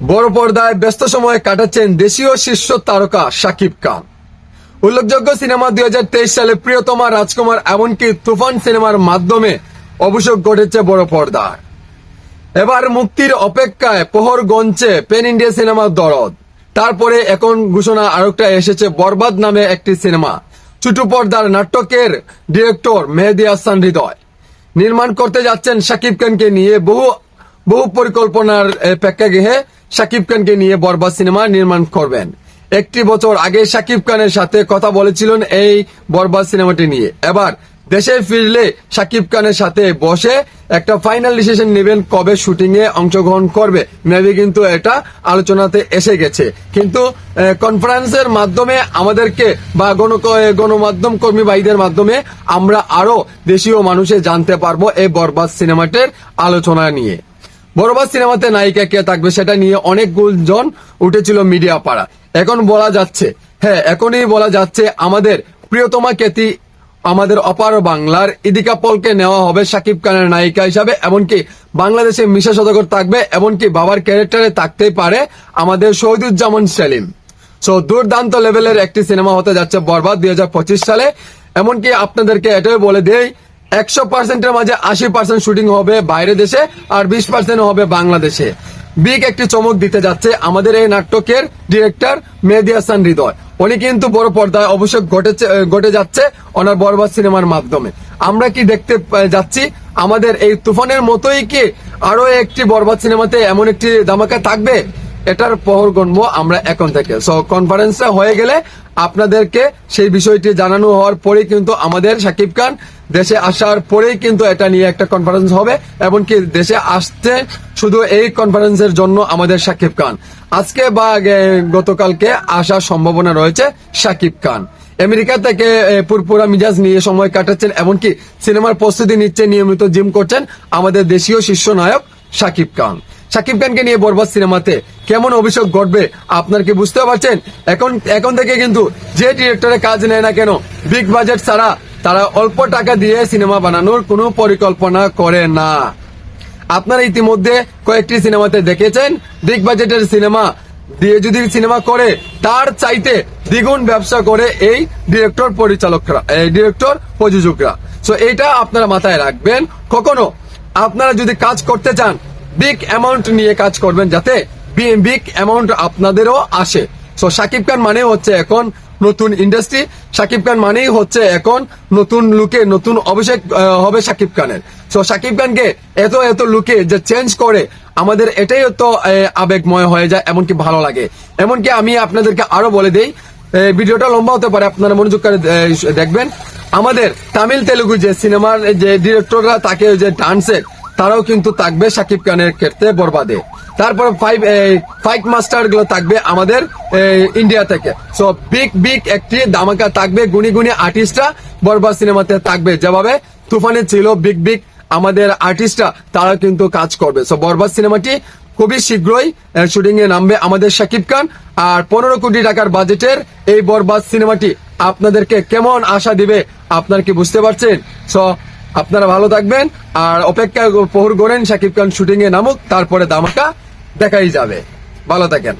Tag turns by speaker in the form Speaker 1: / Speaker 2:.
Speaker 1: বড় পর্দায় ব্যস্ত সময় কাটাচ্ছেন দেশীয় শীর্ষ তারকা শাকিব খান। উল্লেখযোগ্য সিনেমা দুই হাজার তেইশ সালে প্রিয়তমা রাজকুমার এমনকি তুফান সিনেমার মাধ্যমে অভিষেক ঘটেছে বড় পর্দায়। এবার মুক্তির অপেক্ষায় পোহর গঞ্চে পেন ইন্ডিয়া সিনেমার দরদ। তারপরে এখন ঘোষণা আরেকটা এসেছে বরবাদ নামে একটি সিনেমা। ছোট পর্দার নাটকের ডিরেক্টর মেহেদি হাসান হৃদয়। নির্মাণ করতে যাচ্ছেন শাকিব খানকে নিয়ে বহু বহু পরিকল্পনার প্রেক্ষাগৃহে শাকিব খানকে নিয়ে বরবাদ সিনেমা নির্মাণ করবেন। একটি বছর আগে শাকিব খানের সাথে কথা বলেছিলেন এই বরবাদ সিনেমাটি নিয়ে। এবার দেশে ফিরলে শাকিব খানের সাথে বসে একটা ফাইনাল ডিসিশন নেবেন কবে শুটিং এ অংশগ্রহণ করবে। মেবি কিন্তু এটা আলোচনাতে এসে গেছে। কিন্তু কনফারেন্সের মাধ্যমে আমাদেরকে বা গণ গণমাধ্যম কর্মী ভাইদের মাধ্যমে আমরা আরও দেশীয় মানুষে জানতে পারব এই বরবাদ সিনেমাটির আলোচনা নিয়ে। বরবাদ সিনেমাতে নায়িকা কে থাকবে সেটা নিয়ে অনেক গুঞ্জন উঠেছিল মিডিয়া পাড়া। এখন বলা যাচ্ছে হ্যাঁ এখনই বলা যাচ্ছে আমাদের প্রিয়তমা খ্যাতি আমাদের অপার বাংলার ইদিকা পলকে নেওয়া হবে সাকিব খানের নায়িকা হিসাবে, এমনকি বাংলাদেশে মিশা সদাগর থাকবে, এমনকি বাবার ক্যারেক্টারে থাকতেই পারে আমাদের শহীদুজ্জামান সেলিম। সো দুর্দান্ত লেভেলের একটি সিনেমা হতে যাচ্ছে বরবাদ দুই হাজার পঁচিশ সালে। এমনকি আপনাদেরকে এটাই বলে দেই একশো পার্সেন্টের মাঝে আশি পার্সেন্ট শুটিং হবে বাইরে দেশে আর বিশ পার্সেন্ট হবে বাংলাদেশে। বিগ একটি চমক দিতে যাচ্ছে আমাদের এই নাটকের ডিরেক্টর মেহেদি হাসান হৃদয়। উনি কিন্তু বড় পর্দায় অবশ্যই ঘটেছে ঘটে যাচ্ছে ওনার বরবাদ সিনেমার মাধ্যমে। আমরা কি দেখতে যাচ্ছি? আমাদের এই তুফানের মতোই কি আরও একটি বরবাদ সিনেমাতে এমন একটি ধামাকা থাকবে? এটার পহর গণবো আমরা এখন থেকে। সো কনফারেন্সটা হয়ে গেলে আপনাদেরকে সেই বিষয়টি জানানো হওয়ার পরেই কিন্তু আমাদের সাকিব খান দেশে আসার পরেই কিন্তু এটা নিয়ে একটা কনফারেন্স হবে, এমনকি দেশে আসতে শুধু এই কনফারেন্সের জন্য আমাদের সাকিব খান। আজকে বা গতকালকে আসার সম্ভাবনা রয়েছে সাকিব খান। আমেরিকা থেকে পুরপুরা মিজাজ নিয়ে সময় কাটাচ্ছেন, এমনকি সিনেমার প্রস্তুতি নিচ্ছে, নিয়মিত জিম করছেন আমাদের দেশীয় শীর্ষ নায়ক সাকিব খান। সাকিব খানকে নিয়ে বরবাদ সিনেমাতে কেমন অভিষেক ঘটবে, আপনার কি বুঝতে পারছেন? এখন এখন থেকে কিন্তু যে ডিরেক্টরের কাজ নেয় না কেন বিগ বাজেট ছাড়া তারা অল্প টাকা দিয়ে সিনেমা বানানোর কোনো পরিকল্পনা করে না। আপনারা ইতিমধ্যে কয়েকটি সিনেমাতে দেখেছেন, বিগ বাজেটের সিনেমা। দিয়ে যদি সিনেমা করে, তার চাইতে দ্বিগুণ ব্যবসা করে এই ডিরেক্টর পরিচালকরা, এই ডিরেক্টর প্রযোজকরা। সো এটা আপনারা মাথায় রাখবেন। কখনো আপনারা যদি কাজ করতে চান বিগ অ্যামাউন্ট নিয়ে কাজ করবেন যাতে বিগ অ্যামাউন্ট আপনাদেরও আসে। সো সাকিব খান মানে হচ্ছে এখন নতুন ইন্ডাস্ট্রি সাকিব খান মানেই হচ্ছে এখন নতুন লুকে নতুন অভিষেক হবে সাকিব খানের। সো সাকিব খানকে এত এত লুকে যে চেঞ্জ করে, আমাদের এটাই তো আবেগময় হয়ে যায়, এমনকি ভালো লাগে। এমনকি আমি আপনাদেরকে আরও বলে দেই ভিডিওটা লম্বা হতে পারে, আপনারা মনোযোগ করে দেখবেন। আমাদের তামিল তেলুগু যে সিনেমার যে ডিরেক্টররা তাকে যে ডান্সের তারাও কিন্তু থাকবে সাকিব খানের ক্ষেত্রে বরবাদে। তারপর ফাইভ ফাইট মাস্টারগুলো থাকবে আমাদের ইন্ডিয়া থেকে। সো বিগ বিগ একটি ধামাকা থাকবে গুনি গুনি আর্টিস্টরা বরবাদ সিনেমাতে থাকবে। যেভাবে তুফানে ছিল বিগ বিগ আমাদের আর্টিস্টরা তারা কিন্তু কাজ করবে। সো বরবাদ সিনেমাটি খুবই শীঘ্রই শুটিং এ নামবে আমাদের শাকিব খান। আর পনেরো কোটি টাকার বাজেটের এই বরবাদ সিনেমাটি আপনাদেরকে কেমন আশা দিবে, আপনার কি বুঝতে পারছেন? সো আপনারা ভালো থাকবেন, আর অপেক্ষা প্রহর করেন সাকিব খান শুটিং এ নামুক, তারপরে দামাকা দেখাই যাবে। ভালো থাকেন।